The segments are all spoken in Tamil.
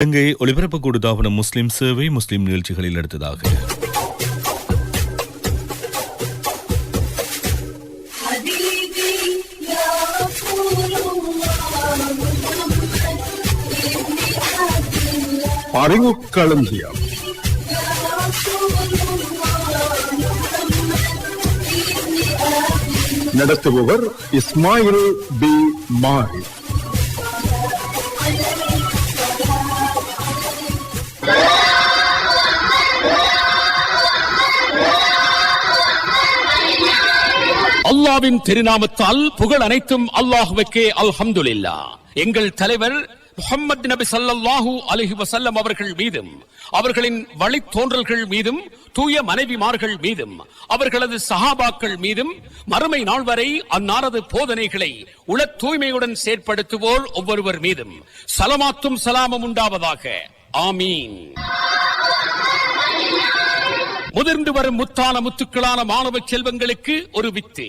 இலங்கை ஒலிபரப்பக்கூடு தாபன முஸ்லிம் சேவை முஸ்லிம் நிகழ்ச்சிகளில் எடுத்ததாக. அறிவுக்களஞ்சியம் நடத்துபவர் இஸ்மாயில் பி மாஹி அல்லாவின் திருநாமத்தால் புகழ் அனைத்தும் அல்லாஹுவுக்கே அல்ஹம்துலில்லா. எங்கள் தலைவர் முகமது நபி ஸல்லல்லாஹு அலஹி வசல்லம் அவர்கள் மீதும் அவர்களின் வழித்தோன்றல்கள் மீதும் தூய மனைவிமார்கள் மீதும் அவர்களது சஹாபாக்கள் மீதும் மறுமை நாள் வரை அன்னாரது போதனைகளை உள தூய்மையுடன் செயற்படுத்துவோர் ஒவ்வொருவர் மீதும் சலமாத்தும் சலாமும் உண்டாவதாக. ஆமீன். முதிர்ந்து வரும் முத்தான முத்துக்களான மாணவ செல்வங்களுக்கு ஒரு வித்து.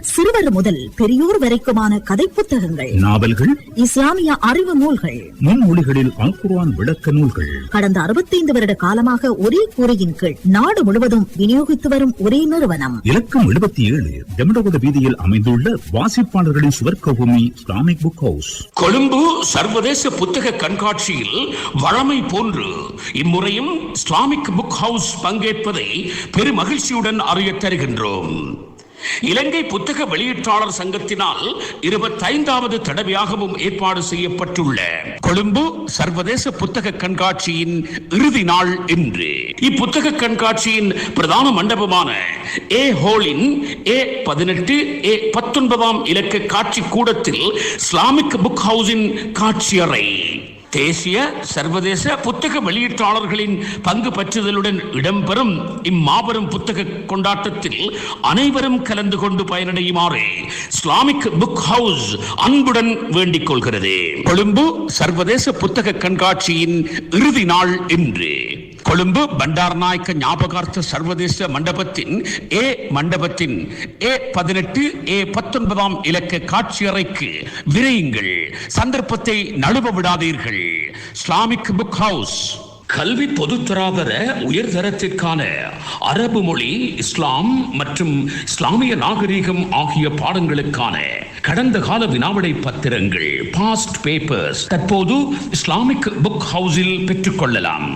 சிறுவர் முதல் பெரியோர் வரைக்குமான கதை புத்தகங்கள் நாவல்கள் இஸ்லாமிய அறிவு நூல்கள் முன்மொழிகளில் அல் குர்ஆன் விளக்க நூல்கள். கடந்த அறுபத்தைந்து வருட காலமாக ஒரே கூரையின் கீழ் நாடு முழுவதும் விநியோகித்து வரும் ஒரே நிறுவனம். இலக்கம் எழுபத்தி ஏழு தெம்படகுட வீதியில் அமைந்துள்ள வாசிப்பாளர்களின் சுவர்க்க பூமி இஸ்லாமிக் புக் ஹவுஸ் கொழும்பு சர்வதேச புத்தக கண்காட்சியில் வழமை போன்று இம்முறையும் இஸ்லாமிக் புக் ஹவுஸ் பங்கேற்பதை பெருமகிழ்ச்சியுடன் அறியத் தருகின்றோம். இலங்கை புத்தக வெளியீட்டாளர் சங்கத்தினால் இருபத்தைந்தாவது தடவையாகவும் ஏற்பாடு செய்யப்பட்டுள்ள கொழும்பு சர்வதேச புத்தக கண்காட்சியின் இறுதி நாள் இன்று. இப்புத்தக கண்காட்சியின் பிரதான மண்டபமான ஏ ஹோலின் ஏ பதினெட்டு ஏ பத்தொன்பதாம் இலக்க காட்சி கூடத்தில் இஸ்லாமிக் புக் ஹவுஸின் காட்சியறை. தேசிய சர்வதேச புத்தக வெளியீட்டாளர்களின் பங்கு பற்றுதலுடன் இடம்பெறும் இம்மாபெரும் புத்தக கொண்டாட்டத்தில் அனைவரும் கலந்து கொண்டு பயனடையுமாறு இஸ்லாமிக் புக் ஹவுஸ் அன்புடன் வேண்டிக் கொள்கிறது. கொழும்பு சர்வதேச புத்தக கண்காட்சியின் இறுதி நாள் இன்று. கொழும்பு பண்டாரநாயக்க ஞாபகார்த்த சர்வதேச மண்டபத்தின் ஏ மண்டபத்தின் ஏ பதினெட்டு ஏ பத்தொன்பதாம் இலக்க காட்சியறைக்கு விரையுங்கள். சந்தர்ப்பத்தை நழுவ விடாதீர்கள். இஸ்லாமிக் புக் ஹவுஸ் கல்வி பொதுத்தராதர உயர்தரத்திற்கான அரபு மொழி இஸ்லாம் மற்றும் இஸ்லாமிய நாகரீகம் ஆகிய பாடங்களுக்கான கடந்த கால வினாவிடை பத்திரங்கள் பாஸ்ட் பேப்பர்ஸ் தற்போது இஸ்லாமிக் புக் ஹவுஸில் பெற்றுக்கொள்ளலாம்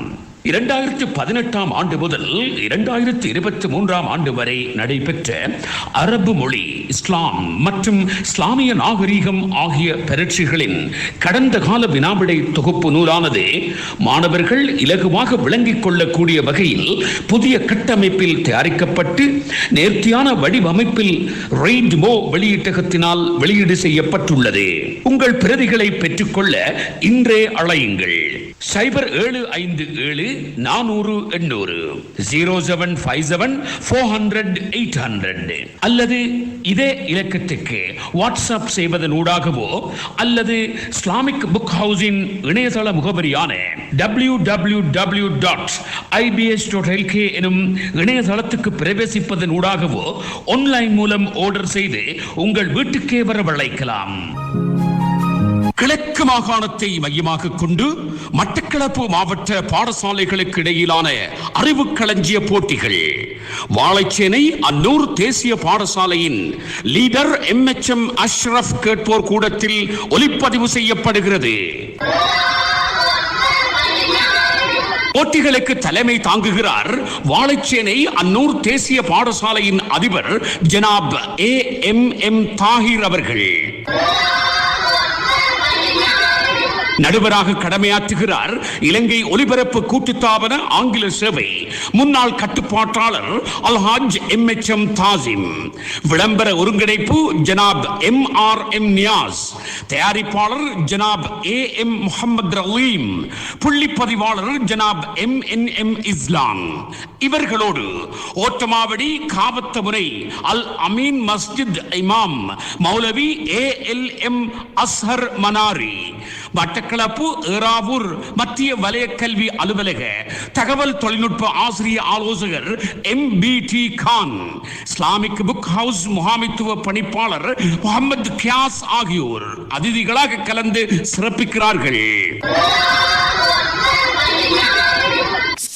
இரண்டாயிரத்து பதினெட்டாம் ஆண்டு முதல் இரண்டாயிரத்து இருபத்தி மூன்றாம் ஆண்டு வரை நடைபெற்ற அரபு மொழி இஸ்லாம் மற்றும் இஸ்லாமிய நாகரீகம் ஆகிய பரீட்சைகளின் கடந்த கால வினாவிடை தொகுப்பு நூலானது மாணவர்கள் இலகுவாக விளங்கிக் கொள்ளக்கூடிய வகையில் புதிய கட்டமைப்பில் தயாரிக்கப்பட்டு நேர்த்தியான வடிவமைப்பில் ரெய்ட்மோ வெளியீட்டகத்தினால் வெளியீடு செய்யப்பட்டுள்ளது. உங்கள் பிரதிகளை பெற்றுக்கொள்ள இன்றே அழையுங்கள். சைபர் ஏழு ஐந்து ஏழு நானூறு எண்ணூறு. Zero seven five seven four hundred eight hundred. அல்லது இதே இலக்கத்துக்கு வாட்ஸ்அப் செய்வதன் ஊடாகவோ அல்லது இஸ்லாமிக் புக் ஹவுஸின் இணையதள முகவரியான W W W dot IBS dot LK எனும் இணையதளத்துக்கு பிரவேசிப்பதன் ஊடாகவோ ஆன்லைன் மூலம் ஆர்டர் செய்து உங்கள் வீட்டுக்கே வரவழைக்கலாம். கிழக்கு மாகாணத்தை மையமாக கொண்டு மட்டக்களப்பு மாவட்ட பாடசாலைகளுக்கு இடையிலான அறிவு களஞ்சிய போட்டிகள். வாழைச்சேனை அன்னூர் தேசிய பாடசாலையின் leader M H M Ashraf கேட்போர் கூடத்தில் ஒலிப்பதிவு செய்யப்படுகிறது. போட்டிகளுக்கு தலைமை தாங்குகிறார் வாழைச்சேனை அன்னூர் தேசிய பாடசாலையின் அதிபர் ஜனாப் ஏ எம் எம் தாகிர் அவர்கள். நடுவராக கடமையாற்றுகிறார் இலங்கை ஒலிபரப்பு கூட்டுத்தாபன ஆங்கில சேவை. முன்னாள் கட்டுப்பாட்டாளர் அல்ஹாஜ் எம் எச் எம் தாசிம். விளம்பர ஒருங்கிணைப்பு ஜனாப் எம் ஆர் எம் நியாஸ். தயாரிப்பாளர் ஜனாப் ஏ எம் முகமது ரலீம் புள்ளிப்பதிவாளர் ஜனாப் எம் என் எம் இஸ்லாம். இவர்களோடு ஓட்டமாவடி காவத்தமுறை அல் அமீன் மஸ்ஜித் இமாம் மௌலவி A L M Azhar Manari. Batticaloa Eravur மத்திய வலய கல்வி அலுவலக தகவல் தொழில்நுட்ப ஆசிரிய ஆலோசகர் M P D Khan Islamic book house முகாமித்துவ பணிப்பாளர் முகமது கியாஸ் ஆகியோர் அதிதிகளாக கலந்து சிறப்பிக்கிறார்கள்.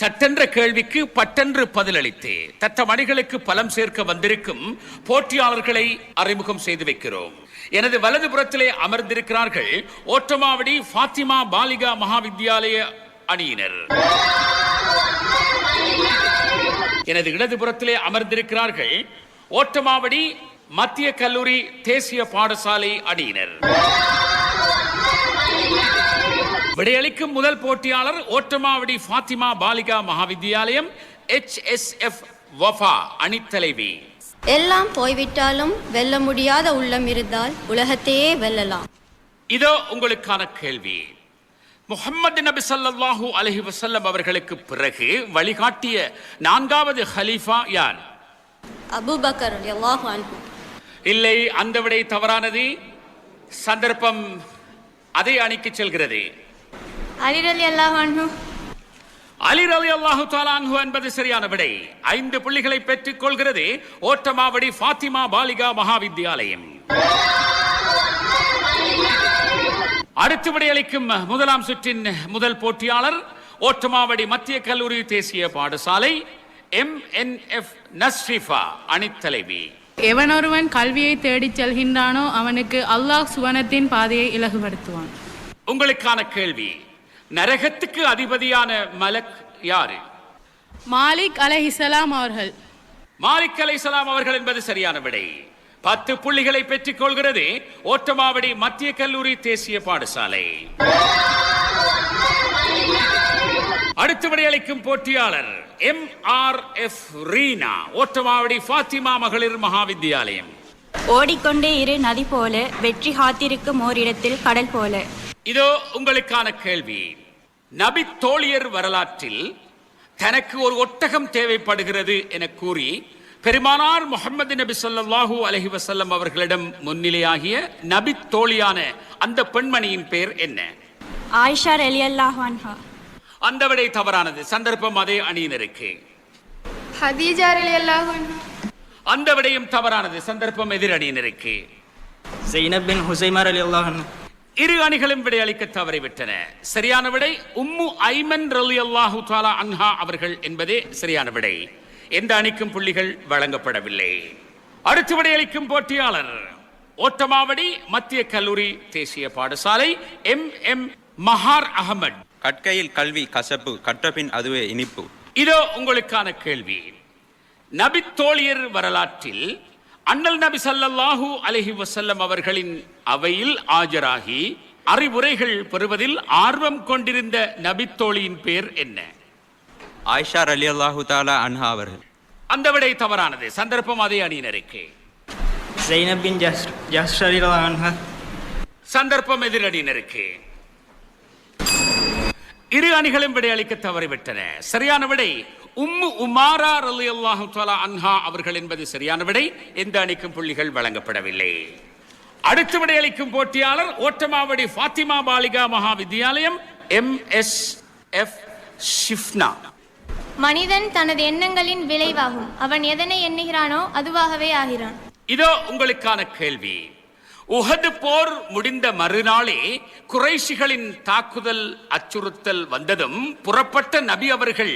சட்டென்ற கேள்விக்கு பட்டென்று பதிலளித்து தத்த மணிகளுக்கு பலம் சேர்க்க வந்திருக்கும் போட்டியாளர்களை அறிமுகம் செய்து வைக்கிறோம். எனது வலதுபுறத்திலே அமர்ந்திருக்கிறார்கள் ஓட்டமாவடி ஃபாத்திமா பாலிகா மகாவித்யாலய அணியினர். எனது இடதுபுறத்திலே அமர்ந்திருக்கிறார்கள் ஓட்டமாவடி மத்திய கல்லூரி தேசிய பாடசாலை அணியினர். விடையளிக்கும் முதல் போட்டியாளர் Ottamavadi Fathima Balika Mahavidyalayam H S F Wafa அணித்தலைவி. எல்லாம் போய்விட்டாலும் வெல்ல முடியாத உள்ளம் இருந்தால் உலகத்தையே வெல்லலாம். இதோ உங்களுக்கான கேள்வி. முஹம்மது நபி ஸல்லல்லாஹு அலைஹி வஸல்லம் அவர்களுக்கு பிறகு வழிகாட்டிய நான்காவது ஹலீஃபா யார்? அபூபக்கர் இல்லை அந்த விடை தவறானது. சந்தர்ப்பம் அதே அணிக்கு செல்கிறது. அலிரலி அல்லாஹு அன்ஹு அலி அல்லாஹு தாலான்ஹு என்பது சரியான விடை. ஐந்து புள்ளிகளை பெற்றுக் கொள்கிறது ஓட்டமாவடி ஃபாத்திமா பாலிகா மகாவித்யாலயம். அடுத்து விடையளிக்கும் முதலாம் சுற்றின் முதல் போட்டியாளர் ஓட்டமாவடி மத்திய கல்லூரி தேசிய பாடசாலை எம் என் எஃப் நஸ்ரிஃபா அணித்தலைவி. எவனொருவன் கல்வியை தேடிச் செல்கின்றானோ அவனுக்கு அல்லாஹ் சுவனத்தின் பாதையை இலகுபடுத்துவான். உங்களுக்கான கேள்வி நரகத்துக்கு அதிபதியான மலக் யாரு? மாலிக் அலைஹிஸ்ஸலாம் அவர்கள். மாலிக் அலைசலாம் அவர்கள் என்பது சரியான விடை. பத்து புள்ளிகளை பெற்றுக் கொள்கிறது ஓட்டமாவடி மத்திய கல்லூரி தேசிய பாடசாலை. அடுத்து விடையளிக்கும் போட்டியாளர் M R F Reena Ottamavadi Fathima மகளிர் மகாவித்யாலயம் ஓடிக்கொண்டே இரு நதி போல வெற்றி காத்திருக்கும் ஓரிடத்தில் கடல் போல. இதோ உங்களுக்கான கேள்வி. நபி தோழியர் வரலாற்றில் தனக்கு ஒரு ஒட்டகம் தேவைப்படுகிறது என கூறி பெருமானார் முகமது நபி சொல்லாஹூ அலஹி வசல்லம் அவர்களிடம் முன்னிலையாகிய நபி தோழியான அந்த பெண்மணியின் பெயர் என்ன? ஆயிஷா அலி அல்லாஹா அந்த விடை தவறானது. சந்தர்ப்பம் அதே அணியினருக்கு. ஹதீஜா அலி அல்லாஹ் அந்த விடையும் தவறானது. சந்தர்ப்பம் எதிர் அணியினருக்கு. ஜெயினப் பின் அலி அல்லாஹ் இரு அணிகளும் விடையளிக்க தவறிவிட்டன. சரியான விடை உம்மு ஐமன் ரலி அல்லாஹு தாலா அன்ஹா அவர்கள் என்பதே சரியான விடை. எந்த அணிக்கும் புள்ளிகள் வழங்கப்படவில்லை. அடுத்து விடையளிக்கும் போட்டியாளர் ஓட்டமாவடி மத்திய கல்லூரி தேசிய பாடசாலை எம். எம். மஹார் அகமட் கற்கையில் கல்வி கசப்பு கற்றபின் அதுவே இனிப்பு. இதோ உங்களுக்கான கேள்வி. நபி தோழியர் வரலாற்றில் அண்ணல் நபி சல்லல்லாஹு அலஹி வசல்லம் அவர்களின் அவையில் ஆஜராகி அறிவுரைகள் பெறுவதில் ஆர்வம் கொண்டிருந்த நபித்தோழியின் பேர் என்ன? ஆயிஷா அலி அல்லாஹு தாலா அன்ஹா அவர்கள். அந்த விடை தவறானது. சந்தர்ப்பம் அதே அணியினருக்கு. ஜெய்னபின் ஜஸ்ட் அலி அன்ஹா. சந்தர்ப்பம் எதிரணியினருக்கு இரு அணிகளும் விடை விடையளிக்க தவறிவிட்டன. சரியான விடை உம்மு உமாரா ரலியல்லாஹு தஆலா அன்ஹா அவர்கள் என்பது சரியான விடை. எந்த அணிக்கும் புள்ளிகள் வழங்கப்படவில்லை. அடுத்து விடையளிக்கும் போட்டியாளர் Ottamavadi Fathima Balika Mahavidyalayam M S F Shifna. மனிதன் தனது எண்ணங்களின் விளைவாகும். அவன் எதனை எண்ணுகிறானோ அதுவாகவே ஆகிறான். இதோ உங்களுக்கான கேள்வி. உஹது போர் முடிந்த மறுநாளே குறைஷிகளின் தாக்குதல் அச்சுறுத்தல் வந்ததும் புறப்பட்ட நபி அவர்கள்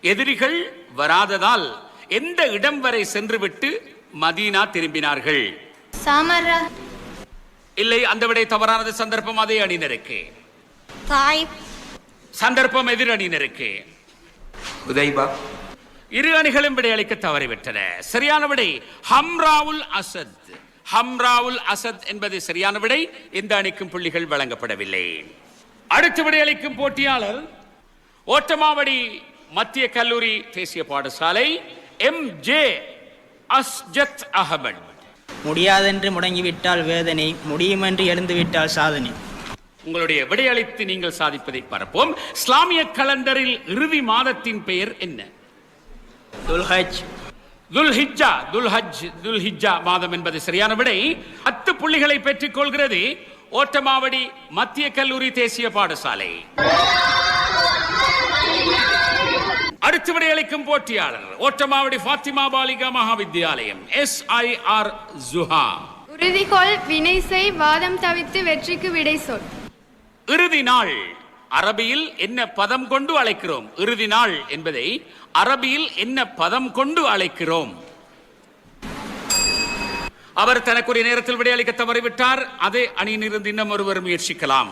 எதிரிகள் வராததால் எந்த இடம் வரை சென்றுவிட்டு மதீனா திரும்பினார்கள்? இல்லை அந்த விடை தவறானது. சந்தர்ப்பம் அதே அணியினருக்கு தாய். சந்தர்ப்பம் எதிர் அணியினருக்கு உதைபா. இரு அணிகளும் விடையளிக்க தவறிவிட்டன. சரியான விடை ஹம்ராவுல் அசத். ஹம்ராவுல் அசத் என்பது சரியான விடை. இந்த அணிக்கும் புள்ளிகள் வழங்கப்படவில்லை. அடுத்து விடையளிக்கும் போட்டியாளர் ஓட்டமாவடி மத்திய கல்லூரி தேசிய பாடசாலை எம் ஜே அஸ்ஜத் அகமது முடியாதென்று முடங்கிவிட்டால் வேதனை முடியுமென்று எழுந்துவிட்டால் சாதனை. உங்களுடைய விடையளித்து நீங்கள் சாதிப்பதை பார்ப்போம். இஸ்லாமிய கலண்டரில் இறுதி மாதத்தின் பெயர் என்ன? துல்ஹஜ். துல்ஹிஜ்ஜா துல்ஹஜ் துல்ஹிஜ்ஜா மாதம் என்பது சரியான விடை. பத்து புள்ளிகளை பெற்றுக் கொள்கிறது. ஓட்டமாவடி மத்திய கல்லூரி தேசிய பாடசாலை. அடுத்து விடையளிக்கும் போட்டியாளர் Oddamavadi Fathima Balika Mahavidyalayam S I R Juha உறுதிக்கோள் வினை செய் வாதம் தவித்து வெற்றிக்கு விடை சொல். இறுதி நாள் அரபியில் என்ன பதம் கொண்டு அழைக்கிறோம்? இறுதி நாள் என்பதை அரபியில் என்ன பதம் கொண்டு அழைக்கிறோம்? அவர் தனக்குரிய நேரத்தில் விடையளிக்க தவறிவிட்டார். அதே அணியிலிருந்து இன்னும் ஒருவர் முயற்சிக்கலாம்.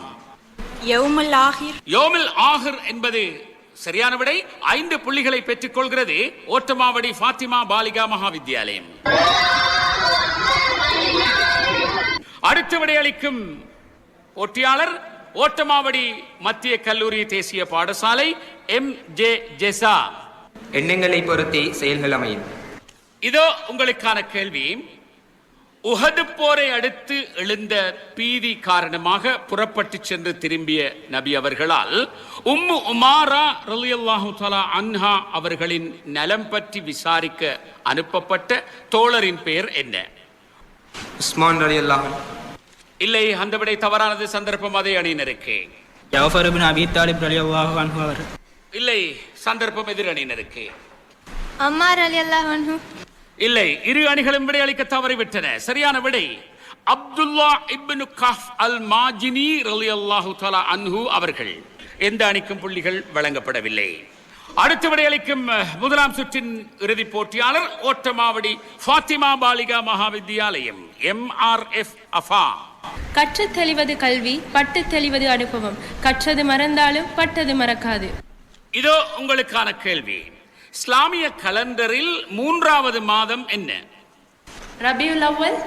யோமில் ஆஹிர் என்பது சரியான விடை ஐந்து புள்ளிகளை பெற்றுக் கொள்கிறது ஓட்டமாவடி ஃபாத்திமா பாலிகா மகாவித்யாலயம். அடுத்த விடையளிக்கும் போட்டியாளர் ஓட்டமாவடி மத்திய கல்லூரி தேசிய பாடசாலை எம் ஜே ஜெசா. எண்ணங்களை பொறுத்தே செயல்கள் அமையும். இதோ உங்களுக்கான கேள்வி. உஹது போரை அடுத்து எழுந்த பீதி காரணமாக புறப்பட்டு சென்று திரும்பிய நபி அவர்களால் உம்மு உமாரா ரலியல்லாஹு தஆலா அன்ஹா அவர்களின் நலம் பற்றி விசாரிக்க அனுப்பப்பட்ட தோழரின் பெயர் என்ன? உஸ்மான் அலி அல்லாஹ் இல்லை அந்த விடை தவறானது. சந்தர்ப்பம் அதே அணியினருக்கு. அபி தாலிப் இல்லை சந்தர்ப்பம் எதிர் அணியினருக்கு. அம்மார் அலி அல்லாஹ் இல்லை இரு அணிகளும் விடை அளிக்க தவறிவிட்டன. சரியான விடை. Abdullah ibn Kab al Mazini ரலியல்லாஹு தஆலா அன்ஹு அவர்கள். எந்த அணிக்கும் புள்ளிகள் வழங்கப்படவில்லை. அடுத்த விடையளிக்கும் முதலாம் சுற்றின் இறுதிப் போட்டியாளர் Oddamavadi Fathima Balika Mahavidyalayam M R F Afa. கற்றுத் தெளிவது கல்வி பட்டு தெளிவது அனுபவம். கற்றது மறந்தாலும் பட்டது மறக்காது. இதோ உங்களுக்கான கேள்வி. இஸ்லாமிய கலண்டரில் மூன்றாவது மாதம் என்ன? ரபியுல் அவ்வல்.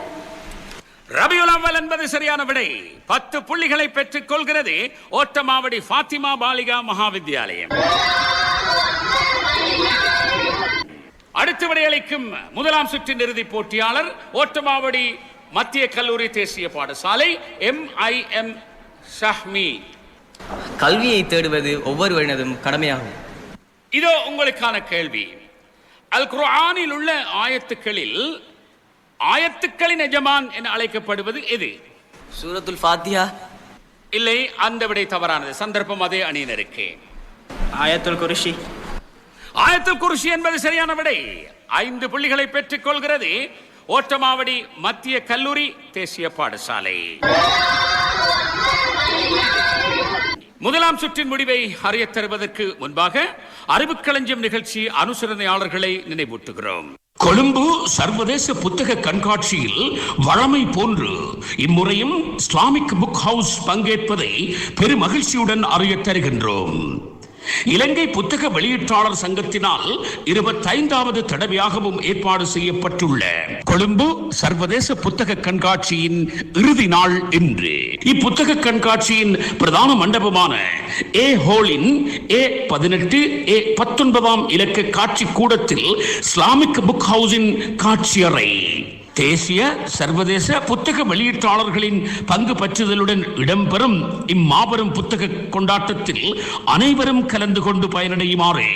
ரபியுல் அவ்வல் என்பது சரியான விடை. பத்து புள்ளிகளை பெற்றுக் கொள்கிறது ஓட்டமாவடி ஃபாத்திமா பாலிகா மகாவித்யாலயம். அடுத்த விடையளிக்கும் முதலாம் சுற்றின் இறுதிப் போட்டியாளர் ஓட்டமாவடி மத்திய கல்லூரி தேசிய பாடசாலை எம் ஐ எம் ஷஹ்மி கல்வியை தேடுவது ஒவ்வொருவரினதும் கடமையாகும். இதோ உங்களுக்கான கேள்வி. அல் குர்ஆனில் உள்ள ஆயத்துக்களில் ஆயத்துக்களின் எஜமான் என அழைக்கப்படுவது எது? சூரத்துல் ஃபாத்தியா இல்லை அந்த விடை தவறானது. சந்தர்ப்பம் அதே அணியினருக்கு. ஆயத்துல் குருஷி. ஆயத்துல் குருஷி என்பது சரியான விடை. ஐந்து புள்ளிகளை பெற்றுக் கொள்கிறது. ஓட்டமாவடி மத்திய கல்லூரி தேசிய பாடசாலை. முதலாம் சுற்றின் முடிவை அறியத் தருவதற்கு முன்பாக அறிவுக்களஞ்சியம் நிகழ்ச்சி அனுசரணையாளர்களை நினைவூட்டுகிறோம். கொழும்பு சர்வதேச புத்தக கண்காட்சியில் வழமை போன்று இம்முறையும் இஸ்லாமிக் புக் ஹவுஸ் பங்கேற்பதை பெருமகிழ்ச்சியுடன் அறியத் தருகின்றோம். இலங்கை புத்தக வெளியீட்டாளர் சங்கத்தினால் இருபத்தைந்தாவது தடவையாகவும் ஏற்பாடு செய்யப்பட்டுள்ள கொழும்பு சர்வதேச புத்தக கண்காட்சியின் இறுதி நாள் இன்று. இப்புத்தக கண்காட்சியின் பிரதான மண்டபமான ஏ ஹோலின் ஏ பதினெட்டு ஏ பத்தொன்பதாம் இலக்க காட்சி கூடத்தில் இஸ்லாமிக் புக் ஹவுஸின் காட்சியறை. தேசிய சர்வதேச புத்தக வெளியீட்டாளர்களின் பங்கு பற்றுதலுடன் இடம்பெறும் இம்மாபெரும் புத்தக கொண்டாட்டத்தில் அனைவரும் கலந்து கொண்டு பயனடையுமாறு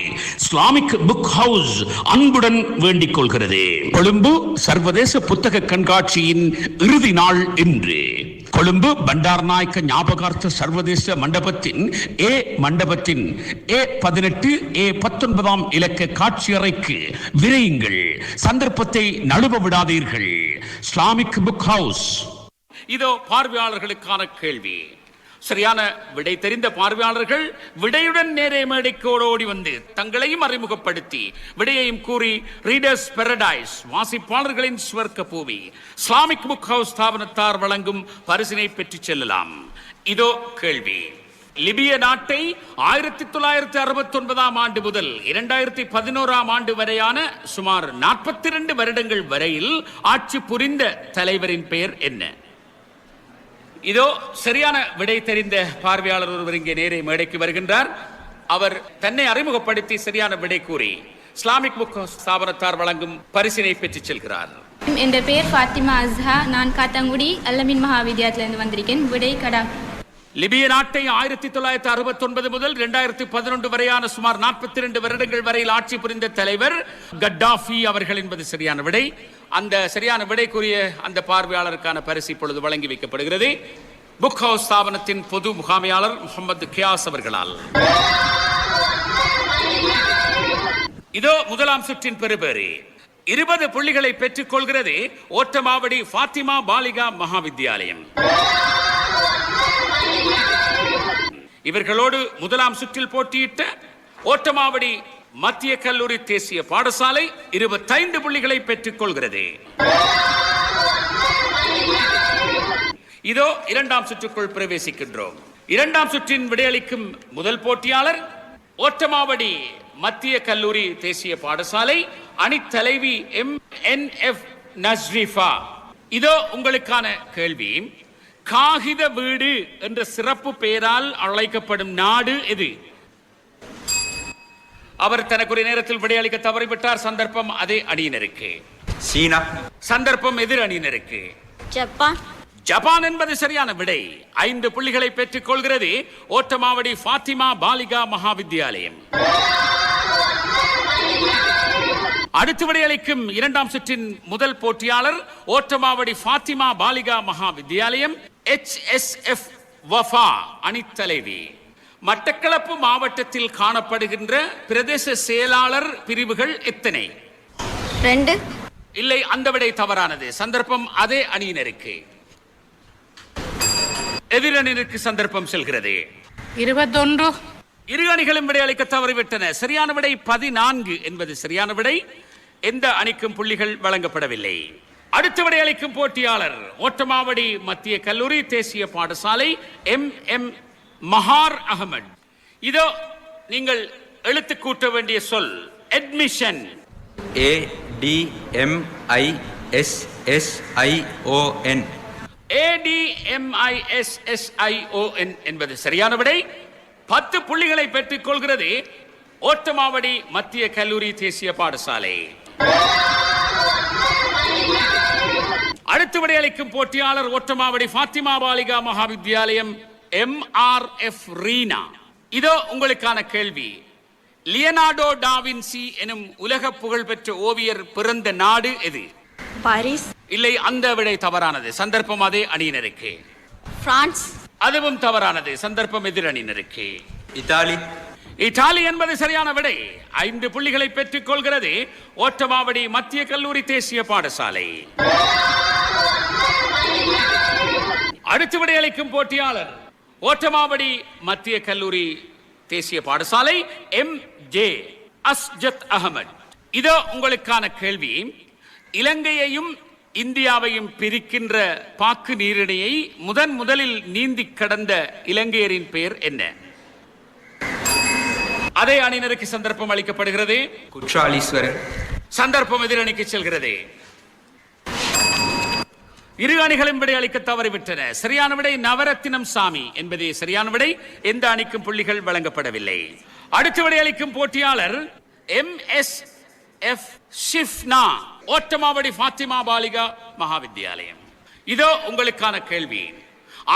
இஸ்லாமிக் புக் ஹவுஸ் அன்புடன் வேண்டிக் கொள்கிறது. கொழும்பு சர்வதேச புத்தக கண்காட்சியின் இறுதி நாள் இன்று. கொழும்பு பண்டாரநாயக்க ஞாபகார்த்த சர்வதேச மண்டபத்தின் ஏ மண்டபத்தின் ஏ பதினெட்டு ஏ பத்தொன்பதாம் இலக்க காட்சியறைக்கு விரையுங்கள். சந்தர்ப்பத்தை நழுவ விடாதீர்கள். Islamic book house. இதோ பார்வையாளர்களுக்கான கேள்வி. சரியான விடை தெரிந்த பார்வையாளர்கள் விடையுடன் நேரே மேடைக்கோடு ஓடி வந்து தங்களையும் அறிமுகப்படுத்தி விடையையும் கூறி ரீடர்ஸ் பெரடைஸ் வாசிப்பாளர்களின் சுவர்க்க பூவி இஸ்லாமிக் புக் ஹவுஸ் ஸ்தாபனத்தார் வழங்கும் பரிசினை பெற்றுச் செல்லலாம். இதோ கேள்வி. லிபிய நாட்டை ஆயிரத்தி தொள்ளாயிரத்தி அறுபத்தி ஒன்பதாம் ஆண்டு முதல் இரண்டாயிரத்தி பதினோராம் ஆண்டு வரையான சுமார் நாற்பத்தி இரண்டு வருடங்கள் வரையில் ஆட்சி புரிந்த தலைவரின் பெயர் என்ன? இதோ சரியான விடை தெரிந்த பார்வையாளர் ஒருவர் இங்கே நேரே மேடைக்கு வருகின்றார். அவர் தன்னை அறிமுகப்படுத்தி சரியான விடை கூறி இஸ்லாமிக் புக் ஸ்தாபனத்தார் வழங்கும் பரிசினை பெற்று செல்கிறார். என் பேர் ஃபாத்திமா அஸ்ஹா. நான் காத்தாங்குடி அல்லமின் மகாவித்யாலயத்திலிருந்து வந்திருக்கேன். விடை கடா லிபிய நாட்டை ஆயிரத்தி தொள்ளாயிரத்தி அறுபத்தி ஒன்பது முதல் இரண்டாயிரத்தி பதினொன்று வரையான சுமார் நாற்பத்தி ரெண்டு வருடங்கள் வரையில் ஆட்சி புரிந்த தலைவர் கட்டாஃபி அவர்கள் என்பது சரியான விடை. அந்த சரியான விடைக்குரிய அந்த பார்வையாளருக்கான பரிசு இப்பொழுது வழங்கி வைக்கப்படுகிறது. புக் ஹவுஸ் ஸ்தாபனத்தின் பொது முகாமையாளர் முகமது கியாஸ் அவர்களால். இதோ முதலாம் சுற்றின் பெறுபேறு. இருபது புள்ளிகளை பெற்றுக் கொள்கிறது ஓட்டமாவடி ஃபாத்திமா பாலிகா மகாவித்யாலயம் இவர்களோடு முதலாம் சுற்றில் போட்டியிட்ட ஓட்டமாவடி மத்திய கல்லூரி தேசிய பாடசாலை இருபத்தைந்து புள்ளிகளை பெற்றுக் கொள்கிறது. இதோ இரண்டாம் சுற்றுக்குள் பிரவேசிக்கின்றோம். இரண்டாம் சுற்றின் விடையளிக்கும் முதல் போட்டியாளர் ஓட்டமாவடி மத்திய கல்லூரி தேசிய பாடசாலை அணித்தலைவி எம். என். எஃப். நஸ்ரீஃபா. இதோ உங்களுக்கான கேள்வி. காகித வீடு என்ற சிறப்பு பெயரால் அழைக்கப்படும் நாடு எது? அவர் தனக்குரிய நேரத்தில் விடையளிக்க தவறிவிட்டார். சந்தர்ப்பம் அதே அணியினருக்கு. சீனா. சந்தர்ப்பம் எதிர் அணியினருக்கு. ஜப்பான். ஜப்பான் என்பது சரியான விடை. ஐந்து புள்ளிகளை பெற்றுக் கொள்கிறது ஓட்டமாவடி ஃபாத்திமா பாலிகா மகாவித்யாலயம் அடுத்து விடையளிக்கும் இரண்டாம் சுற்றின் முதல் போட்டியாளர் Ottamavadi Fathima Balika Mahavidyalayam H S F Wafa அணித்தலைவி. Batticaloa மாவட்டத்தில் காணப்படுகின்ற பிரதேச செயலாளர் பிரிவுகள் எத்தனை? ரெண்டு. இல்லை அந்த விடை தவறானது. சந்தர்ப்பம் அதே அணியினருக்கு. எதிரணியினருக்கு சந்தர்ப்பம் செல்கிறது. இருபத்தொன்று. இரு அணிகளும் விடையளிக்க தவறிவிட்டன. சரியான விடை பதினான்கு என்பது சரியான விடை. எந்த அணிக்கும் புள்ளிகள் வழங்கப்படவில்லை. அடுத்த விடையளிக்கும் போட்டியாளர் ஓட்டமாவடி மத்திய கல்லூரி தேசிய பாடசாலை எம். எம். மஹார் அகமது. இதோ நீங்கள் எழுத்து கூட்ட வேண்டிய சொல் admission A D M I S S I O என் ஏடிஎம்ஐஎஸ்எஸ்ஐஓஎன் என்பது சரியான விடை. பத்து புள்ளிகளை பெற்றுக் கொள்கிறது ஓட்டமாவடி மத்திய கல்லூரி தேசிய பாடசாலை. அடுத்து விடையளிக்கும் போட்டியாளர் Ottamavadi Fathima Balika Mahavidyalayam M R F Reena. இதோ உங்களுக்கான கேள்வி. லியனார்டோ டாவின்சி எனும் உலக புகழ்பெற்ற ஓவியர் பிறந்த நாடு எது? பாரிஸ். இல்லை அந்த விடை தவறானது. சந்தர்ப்பம் அதே அணியினருக்கு. பிரான்ஸ். அதுவும் தவறானது. சந்தர்ப்பம் எதிர் அணியினருக்கு. இத்தாலி. இத்தாலி என்பது சரியான விடை. ஐந்து புள்ளிகளை பெற்றுக் கொள்கிறது. ஓட்டமாவடி மத்திய கல்லூரி தேசிய பாடசாலை. அடுத்து விடையளிக்கும் போட்டியாளர் ஓட்டமாவடி மத்திய கல்லூரி தேசிய பாடசாலை எம் ஜே அஸ்ஜத் அகமது இதோ உங்களுக்கான கேள்வி. இலங்கையையும் இந்தியாவையும் பிரிக்கின்ற பாக்கு நீரிணையை முதன் முதலில் நீந்தி கடந்த இலங்கையரின் பெயர் என்ன? அதே அணியினருக்கு சந்தர்ப்பம் அளிக்கப்படுகிறது. குற்றாலீஸ்வரர். சந்தர்ப்பம் எதிரணிக்கு செல்கிறது. இரு அணிகளும் விடை அளிக்க தவறிவிட்டன. சரியான விடை நவரத்தினம் சாமி என்பதே சரியான விடை. எந்த அணிக்கும் புள்ளிகள் வழங்கப்படவில்லை. அடுத்த விடை அளிக்கும் போட்டியாளர் M S F Shifna Ottamavadi Fathima Balika Mahavidyalayam இதோ உங்களுக்கான கேள்வி.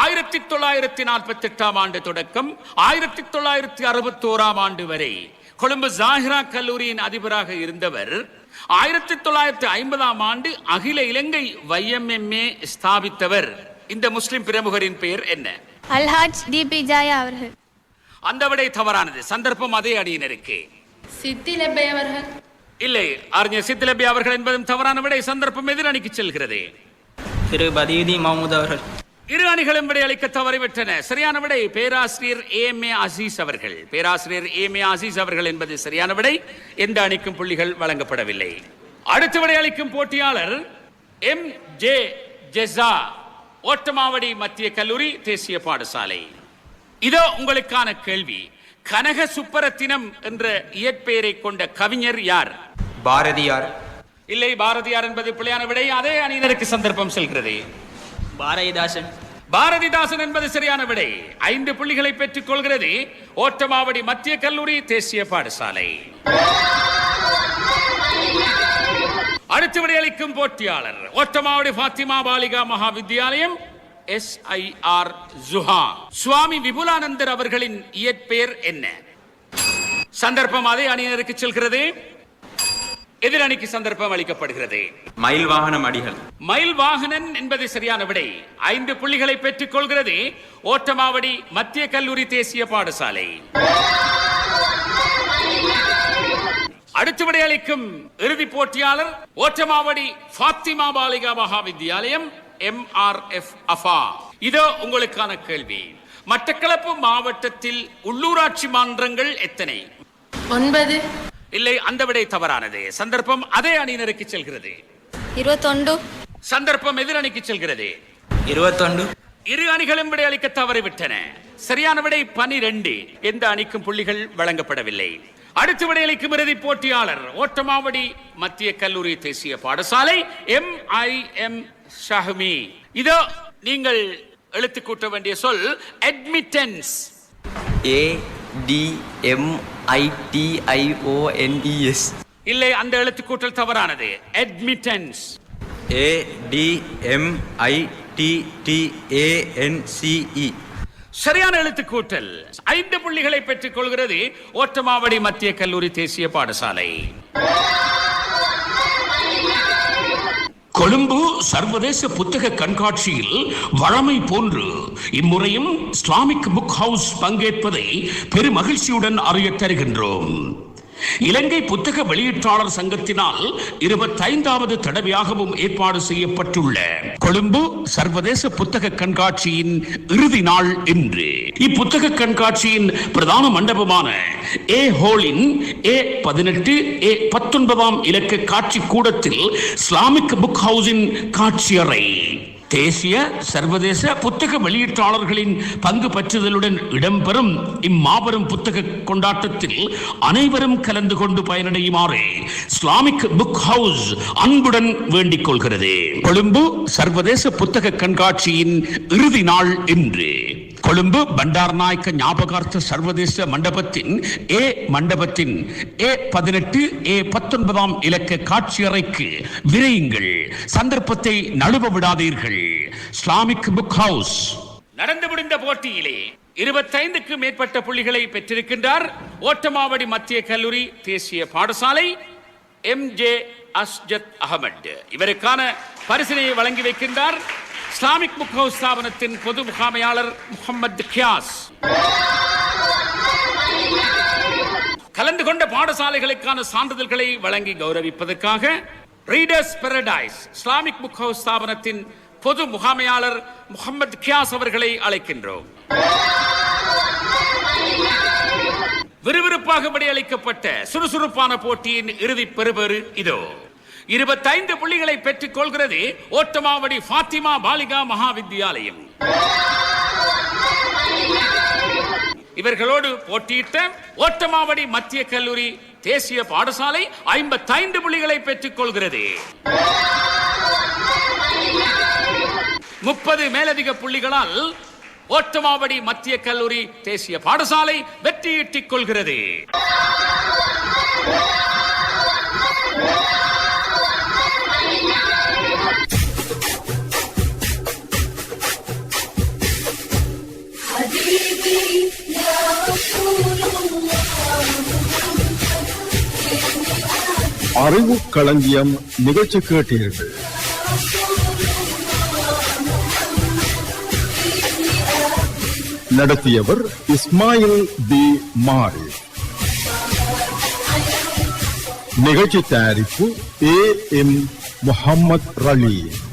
ஆயிரத்தி தொள்ளாயிரத்தி நாற்பத்தி எட்டாம் ஆண்டு தொடக்கம் ஆயிரத்தி தொள்ளாயிரத்தி அறுபத்தி ஓராம் ஆண்டு வரை கொழும்பு ஜாஹிரா கல்லூரியின் அதிபராக இருந்தவர் ஆயிரத்தி தொள்ளாயிரத்தி ஐம்பதாம் ஆண்டு அகில இலங்கை வைஎம்எம்ஏ ஸ்தாபித்தவர். இந்த முஸ்லிம் பிரமுகரின் பெயர் என்ன? அல்ஹாஜ் டிபி ஜாயா அவர்கள். அந்த விடை தவறானது. சந்தர்ப்பம் அதே அணியினருக்கு சித்தி லெப்பை அவர்கள். இல்லை அறிஞர் சித்திலபி அவர்கள் என்பதும் தவறான விடை. சந்தர்ப்பம் எதிர் அணிக்கு செல்கிறது. திரு பதியுதி மஹமூத் அவர்கள். இரு அணிகளும் விடை அளிக்க தவறிவிட்டன. சரியான விடை பேராசிரியர் ஏம் ஏ அசீஸ் அவர்கள். பேராசிரியர் ஏம் ஏ அசீஸ் அவர்கள் என்பது சரியான விடை. எந்த அணிக்கும் புள்ளிகள் வழங்கப்படவில்லை. அடுத்து விடை அளிக்கும் போட்டியாளர் எம் ஜே ஜெசா ஓட்டமாவடி மத்திய கல்லூரி தேசிய பாடசாலை. இதோ உங்களுக்கான கேள்வி. கனக சுப்பரத்தினம் என்ற இயற்பெயரை கொண்ட கவிஞர் யார்? பாரதியார். இல்லை பாரதியார் என்பது பிள்ளையான விடை. அதே அணியினருக்கு சந்தர்ப்பம் செல்கிறது. பாரதிதாசன். பாரதிதாசன் என்பது சரியான விடை. ஐந்து புள்ளிகளை பெற்றுக் கொள்கிறது. ஓட்டமாவடி மத்திய கல்லூரி தேசிய பாடசாலை. அடுத்து விடையளிக்கும் போட்டியாளர். Oddamavadi Fathima Balika Maha Vidyalayam S I R Juha. Swami Vipulanandar அவர்களின் இயற்பெயர் என்ன? சந்தர்ப்பம் அதே அணியினருக்கு செல்கிறது. எதிரணிக்கு சந்தர்ப்பம் அளிக்கப்படுகிறது. மயில் வாகனம் அடிகள். மயில் வாகனன் என்பது சரியான விடை. ஐந்து புள்ளிகளை பெற்றுக் கொள்கிறது. ஓட்டமாவடி மத்திய கல்லூரி தேசிய பாடசாலை. அடுத்து விடையளிக்கும் இறுதி போட்டியாளர் Oddamavadi Fathima Balika Maha Vidyalayam M R F Afa. இதோ உங்களுக்கான கேள்வி. மட்டக்களப்பு மாவட்டத்தில் உள்ளூராட்சி மன்றங்கள் எத்தனை? ஒன்பது. இல்லை அந்த விடை தவறானது. சந்தர்ப்பம் அதே அணியினருக்கு செல்கிறது. இருபத்தொண்டு சந்தர்ப்பம் எதிரணிக்கு செல்கிறது. இருபத்தொண்டு இரு அணிகளும் விடை அளிக்க தவறிவிட்டன. சரியான விடை பனிரெண்டு. எந்த அணிக்கும் புள்ளிகள் வழங்கப்படவில்லை. அடுத்து விடையளிக்கும் இறுதி போட்டியாளர் ஓட்டமாவடி மத்திய கல்லூரி தேசிய பாடசாலை எம் ஐ எம் ஷஹமி. இதோ நீங்கள் எழுத்து கூட்ட வேண்டிய சொல் admittance A D M I T I O N E S இல்லை அந்த எழுத்து கூட்டல் தவறானது. Admittance A D M I T T A N C E சரியான எழுத்து கூட்டல் ஐந்து புள்ளிகளை பெற்றுக் கொள்கிறது. ஓட்டமாவடி மத்திய கல்லூரி தேசிய பாடசாலை. கொழும்பு சர்வதேச புத்தக கண்காட்சியில் வழமை போன்று இம்முறையும் இஸ்லாமிக் புக் ஹவுஸ் பங்கேற்பதை பெருமகிழ்ச்சியுடன் அறியத் தருகின்றோம். இலங்கை புத்தக வெளியீட்டாளர் சங்கத்தினால் இருபத்தைந்தாவது தடவையாகவும் ஏற்பாடு செய்யப்பட்டுள்ள கொழும்பு சர்வதேச புத்தக கண்காட்சியின் இறுதி நாள் இன்று. இப்புத்தக கண்காட்சியின் பிரதான மண்டபமான ஏ ஹோலின் ஏ பதினெட்டு ஏ பத்தொன்பதாம் இலக்க காட்சி கூடத்தில் இஸ்லாமிக் புக் ஹவுஸின் காட்சியறை. தேசிய சர்வதேச புத்தக வெளியீட்டாளர்களின் பங்கு பற்றுதலுடன் இடம்பெறும் இம்மாபெரும் புத்தக கொண்டாட்டத்தில் அனைவரும் கலந்து கொண்டு பயனடையுமாறு இஸ்லாமிக் புக் ஹவுஸ் அன்புடன் வேண்டிக் கொள்கிறது. கொழும்பு சர்வதேச புத்தக கண்காட்சியின் இறுதி நாள் இன்று. கொழும்பு பண்டாரநாயக்க ஞாபகார்த்த சர்வதேச மண்டபத்தின் ஏ மண்டபத்தின் ஏ பதினெட்டு ஏ பத்தொன்பதாம் இலக்க காட்சியறைக்கு விரையுங்கள். சந்தர்ப்பத்தை நழுவ விடாதீர்கள். இஸ்லாமிக் புக் ஹவுஸ் நடந்து முடிந்த போட்டியிலே இருபத்தைந்துக்கு மேற்பட்ட புள்ளிகளை பெற்றிருக்கின்றார் ஓட்டமாவடி மத்திய கல்லூரி தேசிய பாடசாலை எம் ஜே அஸ்ஜத் அகமட் இவருக்கான பரிசினையை வழங்கி வைக்கின்றார் இஸ்லாமிக் புக் ஹவுஸ் ஸ்தாபனத்தின் பொது முகாமையாளர் முகமது கியாஸ். கலந்து கொண்ட பாடசாலைகளுக்கான சான்றிதழ்களை வழங்கி கௌரவிப்பதற்காக readers paradise Islamic book house ஸ்தாபனத்தின் பொது முகாமையாளர் முகமது கியாஸ் அவர்களை அழைக்கின்றோம். விறுவிறுப்பாக அளிக்கப்பட்ட சுறுசுறுப்பான போட்டியின் இறுதி பெறுபேறு இதோ. இருபத்தைந்து புள்ளிகளை பெற்றுக் கொள்கிறது ஓட்டமாவடி ஃபாத்திமா பாலிகா மகாவித்யாலயம். இவர்களோடு போட்டியிட்ட ஓட்டமாவடி மத்திய கல்லூரி தேசிய பாடசாலை ஐம்பத்தைந்து புள்ளிகளை பெற்றுக் கொள்கிறது. முப்பது மேலதிக புள்ளிகளால் ஓட்டமாவடி மத்திய கல்லூரி தேசிய பாடசாலை வெற்றியீட்டிக் கொள்கிறது. அறிவு களஞ்சியம் நிகழ்ச்சி கேட்டீர்கள். நடத்தியவர் இஸ்மாயில் பி. மாரி. நிகழ்ச்சி தயாரிப்பு ஏ. எம். முகமது ரலீம்